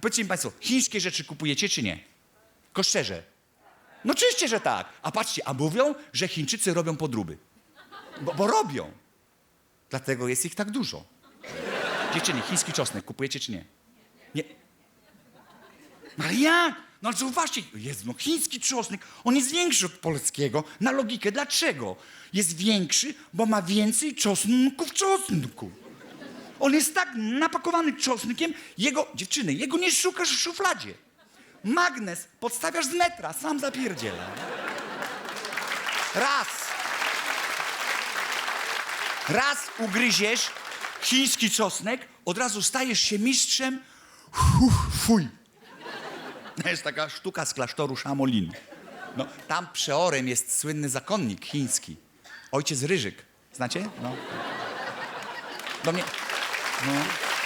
Powiedzcie mi Państwo, chińskie rzeczy kupujecie czy nie? Tylko szczerze. No oczywiście, że tak. A patrzcie, a mówią, że Chińczycy robią podróby. Bo, bo robią. Dlatego jest ich tak dużo. Dziewczyny, chiński czosnek kupujecie czy nie? Nie. Jak? No ale zauważcie, jest no chiński czosnek, on jest większy od polskiego. Na logikę, dlaczego? Jest większy, bo ma więcej czosnku w czosnku. On jest tak napakowany czosnkiem, jego, dziewczyny, jego nie szukasz w szufladzie. Magnes podstawiasz z metra, sam zapierdziela. Raz. Raz ugryziesz chiński czosnek, od razu stajesz się mistrzem. Uff, fuj. To jest taka sztuka z klasztoru Szamolin. No, tam przeorem jest słynny zakonnik chiński. Ojciec Ryżyk. Znacie? No. Do mnie... Hmm.